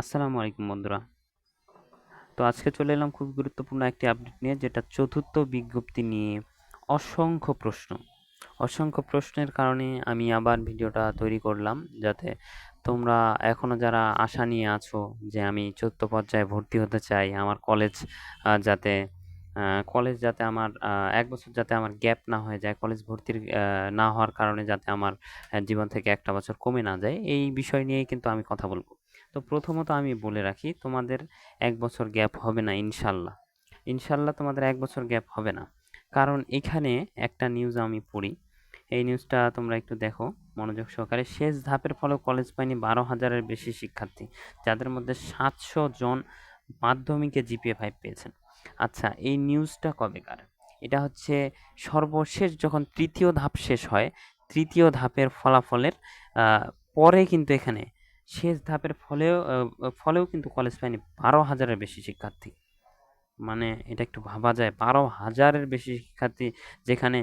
আসসালামু আলাইকুম বন্ধুরা। তো আজকে চলে এলাম খুব গুরুত্বপূর্ণ একটি আপডেট নিয়ে, যেটা চতুর্থ বিজ্ঞপ্তি নিয়ে। অসংখ্য প্রশ্ন। অসংখ্য প্রশ্নের কারণে আমি আবার ভিডিওটা তৈরি করলাম, যাতে তোমরা এখনও যারা আশা নিয়ে আছো যে আমি চতুর্থ পর্যায়ে ভর্তি হতে চাই, আমার কলেজ যাতে কলেজ যাতে আমার এক বছর যাতে আমার গ্যাপ না হয়ে যায় কলেজ ভর্তির না হওয়ার কারণে যাতে আমার জীবন থেকে একটা বছর কমে না যায়, এই বিষয় নিয়েই কিন্তু আমি কথা বলব। তো প্রথমত আমি বলে রাখি, তোমাদের এক বছর গ্যাপ হবে না ইনশাল্লাহ। ইনশাল্লাহ তোমাদের এক বছর গ্যাপ হবে না। কারণ এখানে একটা নিউজ আমি পড়ি। এই নিউজটা তোমরা একটু দেখো, মনোযোগ সহকারে। শেষ ধাপের ফলে কলেজ পায়নি বারো হাজারের বেশি শিক্ষার্থী, যাদের মধ্যে সাতশো জন মাধ্যমিকে জিপিএ ফাইভ পেয়েছেন। আচ্ছা এই নিউজটা কবেকার? এটা হচ্ছে সর্বশেষ যখন তৃতীয় ধাপ শেষ হয়, তৃতীয় ধাপের ফলাফলের পরে কিন্তু এখানে শেষ ধাপের ফলেও ফলেও কিন্তু কলেজ পায়নি, বারো হাজারের বেশি শিক্ষার্থী। মানে এটা একটু ভাবা যায়, বারো হাজারের বেশি শিক্ষার্থী যেখানে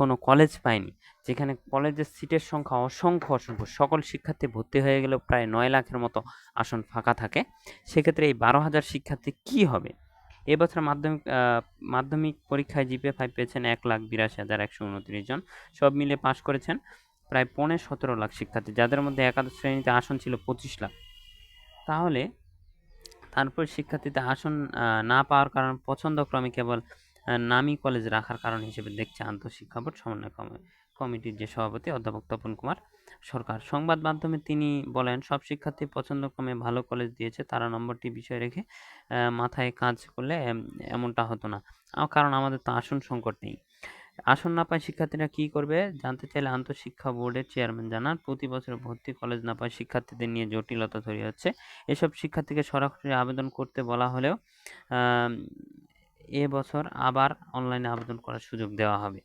কোনো কলেজ পায়নি, যেখানে কলেজের সিটের সংখ্যা অসংখ্য অসংখ্য, সকল শিক্ষার্থী ভর্তি হয়ে গেলেও প্রায় নয় লাখের মতো আসন ফাঁকা থাকে। সেক্ষেত্রে এই বারো হাজার শিক্ষার্থী কী হবে? এবছর মাধ্যমিক মাধ্যমিক পরীক্ষায় জিপে ফাইভ পেয়েছেন এক লাখ বিরাশি হাজার একশো উনত্রিশ জন, সব মিলে পাশ করেছেন প্রায় পৌনে সতেরো লাখ শিক্ষার্থী, যাদের মধ্যে একাদশ শ্রেণীতে আসন ছিল পঁচিশ লাখ। তাহলে তারপর শিক্ষার্থীতে আসন না পাওয়ার কারণ পছন্দক্রমে কেবল নামী কলেজ রাখার কারণ হিসেবে দেখছে আন্তঃশিক্ষা বোর্ড, সমন্বয় কমিটির যে সভাপতি অধ্যাপক তপন কুমার সরকার। সংবাদ মাধ্যমে তিনি বলেন, সব শিক্ষার্থী পছন্দক্রমে ভালো কলেজ দিয়েছে, তারা নম্বরটি বিষয় রেখে মাথায় কাজ করলে এমনটা হতো না। কারণ আমাদের তো আসন সংকট নেই। আসন না পায় শিক্ষার্থীরা কী করবে? জানতে চাইলে আন্তঃশিক্ষা বোর্ডের চেয়ারম্যান জানান, প্রতি বছর ভর্তি কলেজ না পায় শিক্ষার্থীদের নিয়ে জটিলতা তৈরি হচ্ছে। এসব শিক্ষার্থীকে সরাসরি আবেদন করতে বলা হলেও এ বছর আবার অনলাইনে আবেদন করার সুযোগ দেওয়া হবে।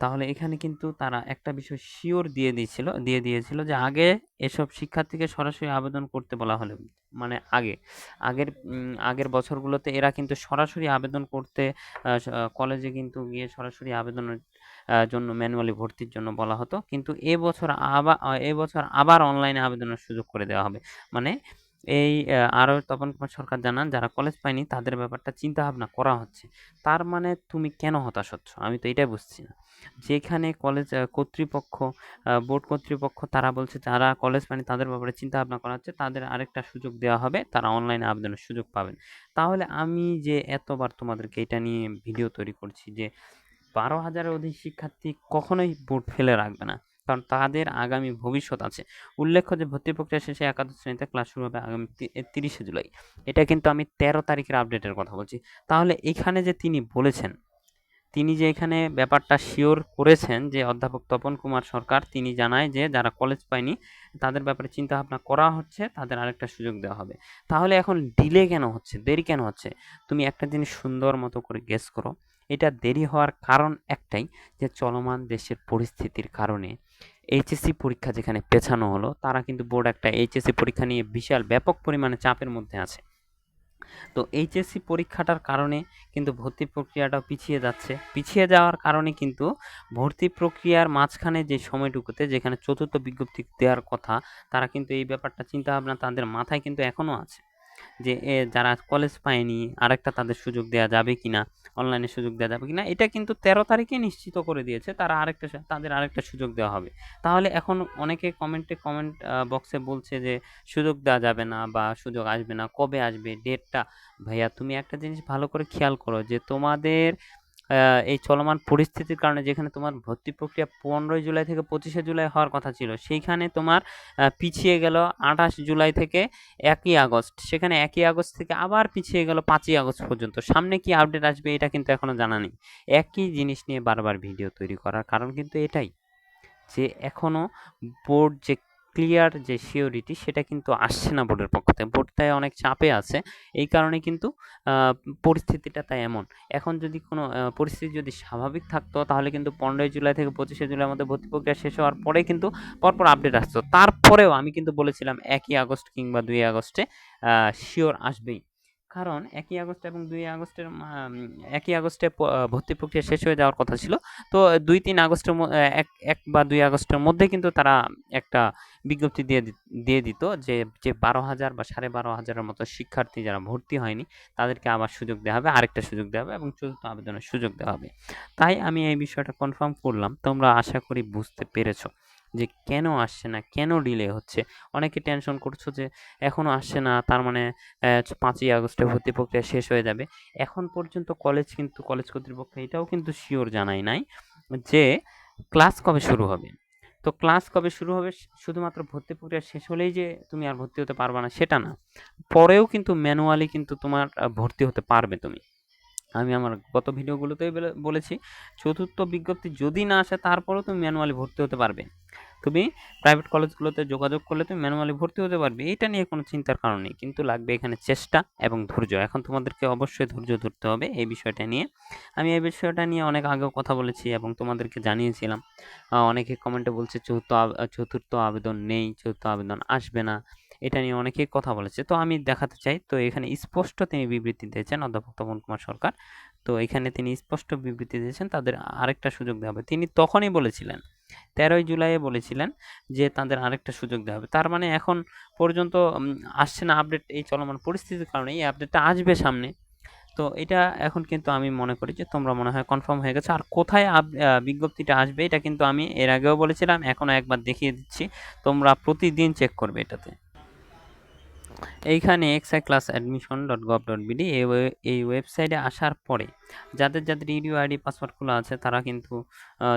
তাহলে এখানে কিন্তু তারা একটা বিষয় শিওর দিয়ে দিয়েছিল দিয়ে দিয়েছিল যে আগে এসব শিক্ষার্থীকে সরাসরি আবেদন করতে বলা হলে মানে আগে। আগের আগের বছরগুলোতে এরা কিন্তু সরাসরি আবেদন করতে কলেজে কিন্তু গিয়ে সরাসরি আবেদনের জন্য ম্যানুয়ালি ভর্তির জন্য বলা হতো। কিন্তু এবছর আবার এবছর আবার অনলাইনে আবেদনের সুযোগ করে দেওয়া হবে। মানে এই আরও তপন কুমার সরকার জানান, যারা কলেজ পায়নি, তাদের ব্যাপারটা চিন্তা ভাবনা করা হচ্ছে। তার মানে তুমি কেন হতাশ হচ্ছ? আমি তো এটাই বুঝছি না। যেখানে কলেজ কর্তৃপক্ষ বোর্ড কর্তৃপক্ষ, তারা বলছে, যারা কলেজ পায়নি, তাদের ব্যাপারে চিন্তা ভাবনা করা হচ্ছে। তাদের আরেকটা সুযোগ দেওয়া হবে। তারা অনলাইনে আবেদনের সুযোগ পাবেন। তাহলে আমি যে এতবার তোমাদেরকে এটা নিয়ে ভিডিও তৈরি করছি যে, বারো হাজারের অধিক শিক্ষার্থী কখনোই বোর্ড ফেলে রাখবে না। কারণ তাদের আগামী ভবিষ্যৎ আছে। উল্লেখ্য যে ভর্তি প্রক্রিয়া শেষে একাদশ শ্রেণীতে ক্লাস শুরু হবে আগামী তিরিশে জুলাই। এটা কিন্তু আমি তেরো তারিখের আপডেটের কথা বলছি। তাহলে এখানে যে তিনি বলেছেন তিনি যে এখানে ব্যাপারটা শিওর করেছেন যে অধ্যাপক তপন কুমার সরকার, তিনি জানায় যে যারা কলেজ পায়নি, তাদের ব্যাপারে চিন্তা ভাবনা করা হচ্ছে, তাদের আরেকটা সুযোগ দেওয়া হবে। তাহলে এখন ডিলে কেন হচ্ছে? দেরি কেন হচ্ছে? তুমি একটা জিনিস সুন্দর মতো করে গেস করো। এটা দেরি হওয়ার কারণ একটাই, যে চলমান দেশের পরিস্থিতির কারণে এইচএসসি পরীক্ষা যেখানে পেছানো হলো, তারা কিন্তু বোর্ড একটা এইচএসসি পরীক্ষা নিয়ে বিশাল ব্যাপক পরিমাণে চাপের মধ্যে আছে। তো এইচএসসি পরীক্ষাটার কারণে কিন্তু ভর্তি প্রক্রিয়াটাও পিছিয়ে যাচ্ছে। পিছিয়ে যাওয়ার কারণে কিন্তু ভর্তি প্রক্রিয়ার মাঝখানে যে সময়টুকুতে যেখানে চতুর্থ বিজ্ঞপ্তি দেওয়ার কথা, তারা কিন্তু এই ব্যাপারটা চিন্তাভাবনা তাদের মাথায় কিন্তু এখনও আছে। যে, এ যারা কলেজ পায়নি, আরেকটা তাদের সুযোগ দেওয়া যাবে কি না অনলাইনে সুযোগ দেওয়া যাবে কি না এটা কিন্তু তেরো তারিখে নিশ্চিত করে দিয়েছে, তারা আরেকটা তাদের আরেকটা সুযোগ দেওয়া হবে। তাহলে এখন অনেকে কমেন্টে কমেন্ট বক্সে বলছে যে, সুযোগ দেওয়া যাবে না বা সুযোগ আসবে না, কবে আসবে ডেটটা ভাইয়া, তুমি একটা জিনিস ভালো করে খেয়াল করো যে, তোমাদের এই চলমান পরিস্থিতির কারণে যেখানে তোমার ভর্তি প্রক্রিয়া পনেরোই জুলাই থেকে পঁচিশে জুলাই হওয়ার কথা ছিল, সেইখানে তোমার পিছিয়ে গেল আঠাশ জুলাই থেকে একই আগস্ট। সেখানে একই আগস্ট থেকে আবার পিছিয়ে গেল পাঁচই আগস্ট পর্যন্ত। সামনে কি আপডেট আসবে এটা কিন্তু এখনও জানা নেই। একই জিনিস নিয়ে বারবার ভিডিও তৈরি করার কারণ কিন্তু এটাই যে এখনও বোর্ড যে ক্লিয়ার যে সিওরিটি সেটা কিন্তু আসছে না বোর্ডের পক্ষ থেকে। বোর্ড তাই অনেক চাপে আছে, এই কারণে কিন্তু পরিস্থিতিটা তাই এমন। এখন যদি কোনো পরিস্থিতি যদি স্বাভাবিক থাকতো, তাহলে কিন্তু পনেরোই জুলাই থেকে পঁচিশে জুলাইয়ের মধ্যে ভর্তি প্রক্রিয়া শেষ হওয়ার পরে কিন্তু পরপর আপডেট আসতো। তারপরেও আমি কিন্তু বলেছিলাম একই আগস্ট কিংবা দুই আগস্টে শিওর আসবেই। কারণ একই আগস্ট এবং দুই আগস্টের একই আগস্টে ভর্তি প্রক্রিয়া শেষ হয়ে যাওয়ার কথা ছিল। তো দুই তিন আগস্টের এক এক বা দুই আগস্টের মধ্যে কিন্তু তারা একটা বিজ্ঞপ্তি দিয়ে দিয়ে দিত যে যে বারো হাজার বা সাড়ে বারো হাজারের মতো শিক্ষার্থী যারা ভর্তি হয়নি, তাদেরকে আবার সুযোগ দেওয়া হবে, আরেকটা সুযোগ দেওয়া হবে এবং চতুর্থ আবেদনের সুযোগ দেওয়া হবে। তাই আমি এই বিষয়টা কনফার্ম করলাম। তোমরা আশা করি বুঝতে পেরেছ। যে কেন আসছে না, কেন ডিলে হচ্ছে? অনেকে টেনশন করছ যে এখনও আসছে না, তার মানে পাঁচই আগস্টে ভর্তি প্রক্রিয়া শেষ হয়ে যাবে। এখন পর্যন্ত কলেজ কিন্তু কলেজ কর্তৃপক্ষ এটাও কিন্তু শিওর জানাই নাই যে ক্লাস কবে শুরু হবে। তো ক্লাস কবে শুরু হবে শুধুমাত্র ভর্তি প্রক্রিয়া শেষ হলেই যে তুমি আর ভর্তি হতে পারবে না, সেটা না। পরেও কিন্তু ম্যানুয়ালি কিন্তু তোমার ভর্তি হতে পারবে তুমি। আমি আমার গত ভিডিওগুলোতেই বলে- বলেছি, চতুর্থ বিজ্ঞপ্তি যদি না আসে তারপরেও তুমি ম্যানুয়ালি ভর্তি হতে পারবে। তুমি প্রাইভেট কলেজগুলোতে যোগাযোগ করলে তুমি ম্যানুয়ালি ভর্তি হতে পারবে, এটা নিয়ে কোনো চিন্তার কারণ নেই, কিন্তু লাগবে এখানে চেষ্টা এবং ধৈর্য। এখন তোমাদেরকে অবশ্যই ধৈর্য ধরতে হবে এই বিষয়টা নিয়ে। আমি এই বিষয়টা নিয়ে অনেক আগেও কথা বলেছি এবং তোমাদেরকে জানিয়েছিলাম অনেকে কমেন্টে বলছে, চতুর্থ চতুর্থ আবেদন নেই, চতুর্থ আবেদন আসবে না। এটা নিয়ে অনেকেই কথা বলেছে। তো আমি দেখাতে চাই, তো এখানে স্পষ্ট তিনি বিবৃতি দিয়েছেন অধ্যাপক তপন কুমার সরকার। তো এখানে তিনি স্পষ্ট বিবৃতি দিয়েছেন, তাদের আরেকটা সুযোগ দেওয়া হবে। তিনি তখনই বলেছিলেন, তেরোই জুলাইয়ে বলেছিলেন যে তাদের আরেকটা সুযোগ দেওয়া হবে। তার মানে এখন পর্যন্ত আসছে না আপডেট এই চলমান পরিস্থিতির কারণে। এই আপডেটটা আসবে সামনে। তো এটা এখন কিন্তু আমি মনে করি যে তোমরা মনে হয় কনফার্ম হয়ে গেছে। আর কোথায় বিজ্ঞপ্তিটা আসবে, এটা কিন্তু আমি এর আগেও বলেছিলাম এখনও একবার দেখিয়ে দিচ্ছি। তোমরা প্রতিদিন চেক করবে এটাতে। এইখানে XI class admission dot gov dot BD এই ওয়ে- এই ওয়েবসাইটে আসার পরে যাদের যাদের ইডিও আইডি, পাসওয়ার্ডগুলো আছে, তারা কিন্তু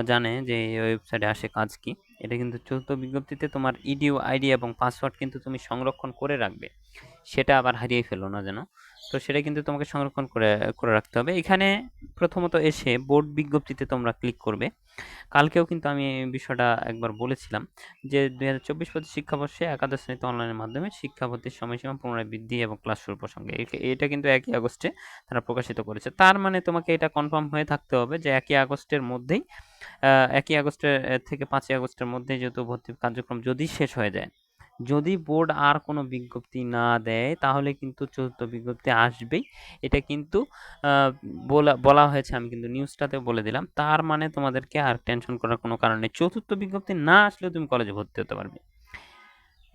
জানে যে এই ওয়েবসাইটে আসে কাজ কি। এটা কিন্তু চতুর্থ বিজ্ঞপ্তিতে তোমার ইডিও আইডি এবং পাসওয়ার্ড কিন্তু তুমি সংরক্ষণ করে রাখবে। সেটা আবার হারিয়ে ফেলো না যেন। তো সেটা কিন্তু তোমাকে সংরক্ষণ করে করে রাখতে হবে। এখানে প্রথমত এসে বোর্ড বিজ্ঞপ্তিতে তোমরা ক্লিক করবে। কালকেও কিন্তু আমি বিষয়টা একবার বলেছিলাম যে দুই হাজার চব্বিশ পঁচিশ শিক্ষাবর্ষে একাদশ শ্রেণীতে অনলাইনের মাধ্যমে শিক্ষা ভর্তির সময়সীমা পুনরায় বৃদ্ধি এবং ক্লাস শুরু প্রসঙ্গে। এটা কিন্তু একই আগস্টে তারা প্রকাশিত করেছে। তার মানে তোমাকে এটা কনফার্ম হয়ে থাকতে হবে যে একই আগস্টের মধ্যেই একই আগস্টের থেকে পাঁচই আগস্টের মধ্যে যেহেতু ভর্তি কার্যক্রম যদি শেষ হয়ে যায় যদি বোর্ড আর কোনো বিজ্ঞপ্তি না দেয়, তাহলে কিন্তু চতুর্থ বিজ্ঞপ্তি আসবেই। এটা কিন্তু বলা বলা হয়েছে, আমি কিন্তু নিউজটাতে বলে দিলাম। তার মানে তোমাদেরকে আর টেনশন করার কোনো কারণ নেই। চতুর্থ বিজ্ঞপ্তি না আসলেও তুমি কলেজে ভর্তি হতে পারবে।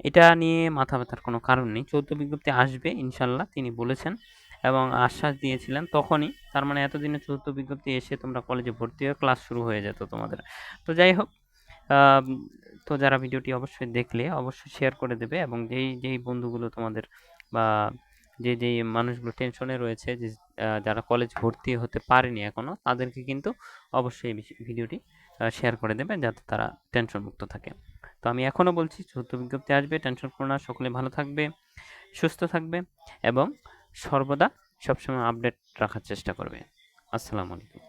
এটা নিয়ে মাথা ব্যথার কোনো কারণ নেই। চৌদ্দ বিজ্ঞপ্তি আসবে, ইনশাল্লাহ, তিনি বলেছেন। এবং আশ্বাস দিয়েছিলেন তখনই। তার মানে এতদিনে চতুর্থ বিজ্ঞপ্তি এসে তোমরা কলেজে ভর্তি হয়ে ক্লাস শুরু হয়ে যেত তোমাদের। তো যাই হোক তো যারা ভিডিওটি অবশ্যই দেখলে অবশ্যই শেয়ার করে দেবে এবং যেই যেই বন্ধুগুলো তোমাদের বা যে, যেই মানুষগুলো টেনশনে রয়েছে যে যারা কলেজ ভর্তি হতে পারেনি এখনও তাদেরকে কিন্তু অবশ্যই ভিডিওটি শেয়ার করে দেবে যাতে তারা টেনশন মুক্ত থাকে। তো আমি এখনও বলছি, চতুর্থ বিজ্ঞপ্তি আসবে টেনশন করো না, সকলে ভালো থাকবে, সুস্থ থাকবে এবং সর্বদা সবসময় আপডেট রাখার চেষ্টা করবে। আসসালামু আলাইকুম।